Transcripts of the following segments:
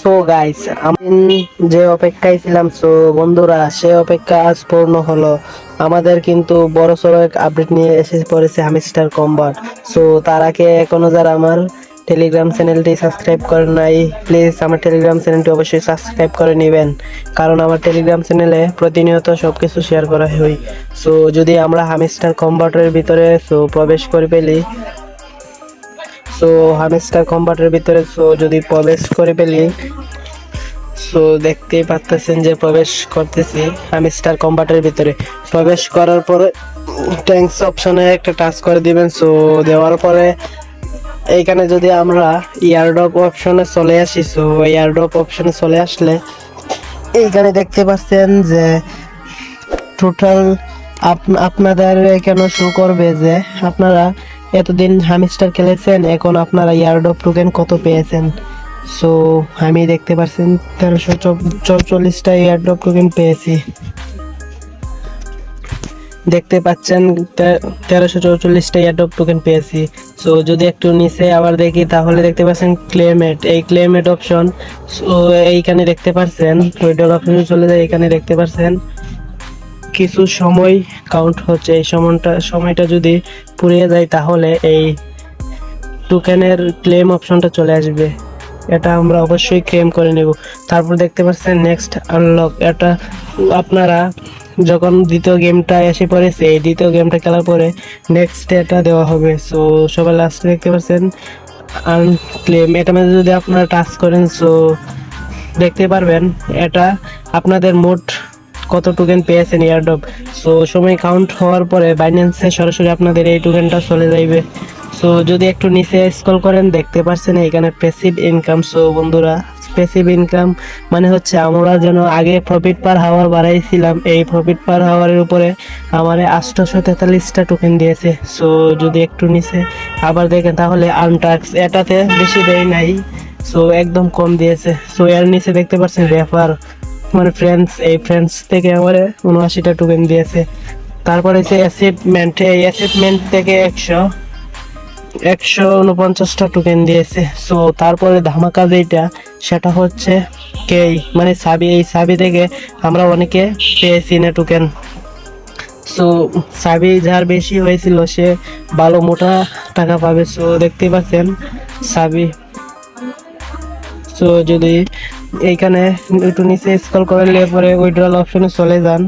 So guys আমি যে অপেক্ষায় ছিলাম সো বন্ধুরা, সে অপেক্ষা আজ পূর্ণ হলো। আমাদের কিন্তু বড় সড়ো এক আপডেট নিয়ে এসে পড়েছে হামিস্টার কম্বাট সো তার আগে এখনও যারা আমার টেলিগ্রাম চ্যানেলটি সাবস্ক্রাইব করেন নাই প্লিজ আমার টেলিগ্রাম চ্যানেলটি অবশ্যই সাবস্ক্রাইব করে নেবেন। কারণ আমার টেলিগ্রাম চ্যানেলে প্রতিনিয়ত সব কিছু শেয়ার করা হয়। সো যদি আমরা হামিস্টার কম্বাটের ভিতরে সো প্রবেশ করে পেলি সো হামিস্টার কম্বাটের ভিতরে সো যদি প্রবেশ করে পেলি সো দেখতেই পাচ্তেছেন যে প্রবেশ করতেছি হামিস্টার কম্বাটের ভিতরে। প্রবেশ করার পরে ট্যাঙ্কস অপশনে একটা টাচ করে দিবেন সো দেওয়ার পরে, এইখানে যদি আমরা ইয়ারড্রপ অপশনে চলে আসি সো ইয়ারড্রপ অপশনে চলে আসলে, এইখানে দেখতে পাচ্ছেন যে টোটাল আপনাদের এখানে শো করবে যে, আপনারা এতদিন হামিস্টার খেলেছেন, এখন আপনারা ইয়ারডপ টোকেন কত পেয়েছেন? সো আমি দেখতে পাচ্ছেন তেরোশো চৌচল্লিশটা ইয়ারড্রপ টোকেন পেয়েছি। দেখতে পাচ্ছেন তেরোশো চৌচল্লিশটা ইয়ারড্রপ টোকেন পেয়েছি। সো যদি একটু নিচে আবার দেখি, তাহলে দেখতে পাচ্ছেন ক্লেমেট। এই ক্লেমেট অপশন সো এইখানে দেখতে পাচ্ছেন উইড্রল চলে যায় এখানে দেখতে পাচ্ছেন কিছু সময় কাউন্ট হচ্ছে। এই সময়টা সময়টা যদি পুড়িয়ে যায় তাহলে এই টোকেনের ক্লেম অপশনটা চলে আসবে। এটা আমরা অবশ্যই ক্লেম করে নেব। তারপর দেখতে পাচ্ছেন নেক্সট আনলক এটা আপনারা যখন দ্বিতীয় গেমটা এসে পড়েছে এই দ্বিতীয় গেমটা খেলার পরে নেক্সট এটা দেওয়া হবে। সো সবাই লাস্টে দেখতে পাচ্ছেন আনক্লেম এটা মধ্যে যদি আপনারা টাচ করেন সো দেখতে পারবেন, এটা আপনাদের মোট কত টোকেন পেয়েছেন এয়ারড্রপ সো সময় কাউন্ট হওয়ার পরে বাইন্যান্সে সরাসরি আপনাদের এই টোকেনটা চলে যাইবে। সো যদি একটু নিচে স্ক্রল করেন, দেখতে পাচ্ছেন এখানে প্যাসিভ ইনকাম সো বন্ধুরা প্যাসিভ ইনকাম মানে হচ্ছে আমরা যেন আগে প্রফিট পার হাওয়ার বাড়াইছিলাম, এই প্রফিট পার হাওয়ারের উপরে আমার আটশোশো তেতাল্লিশটা টোকেন দিয়েছে। সো যদি একটু নিচে আবার দেখেন, তাহলে আনটাক্স এটাতে বেশি দেয় নাই। সো একদম কম দিয়েছে। সো এর নিচে দেখতে পাচ্ছেন রেফার মানে ফ্রেন্ডস এই ফ্রেন্ডস থেকে আমার উনআশিটা টোকেন দিয়েছে। তারপরে হচ্ছে অ্যাসিভমেন্ট এই অ্যাসিভমেন্ট থেকে একশো একশো উনপঞ্চাশটা টোকেন দিয়েছে। সো তারপরে ধামাকা যেটা সেটা হচ্ছে কেই? মানে সাবি, এই সাবি থেকে আমরা অনেকে পেয়েছি না টোকেন সো সাবি যার বেশি হয়েছিল, সে ভালো মোটা টাকা পাবে। সো দেখতে পাচ্ছেন, সাবি। সো যদি এইখানে একটু নিচে স্ক্রল করে নিয়ে পরে উইড্রল অপশনে চলে যান।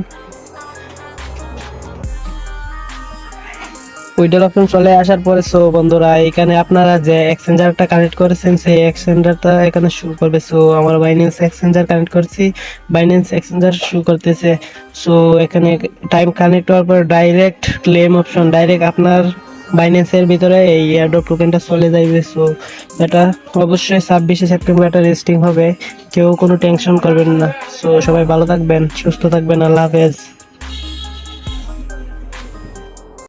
উইড্রল অপশন চলে আসার পরে সো বন্ধুরা, এখানে আপনারা যে এক্সচেঞ্জারটা কানেক্ট করেছেন, সেই এক্সচেঞ্জারটা এখানে শুরু করবে। সো আমার বাইন্যান্স এক্সচেঞ্জার কানেক্ট করছি। বাইন্যান্স এক্সচেঞ্জার শু করতেছে। সো এখানে টাইম কানেক্ট হওয়ার পর ডাইরেক্ট ক্লেম অপশন ডাইরেক্ট আপনার বাইন্যান্সের ভিতরে এই এয়ারড্রপ টোকেনটা চলে যাইবে সো এটা অবশ্যই ছাব্বিশে সেপ্টেম্বর এটা রেস্টিং হবে। কেউ কোনো টেনশন করবেন না। সো সবাই ভালো থাকবেন, সুস্থ থাকবেন, আল্লাহ হাফেজ।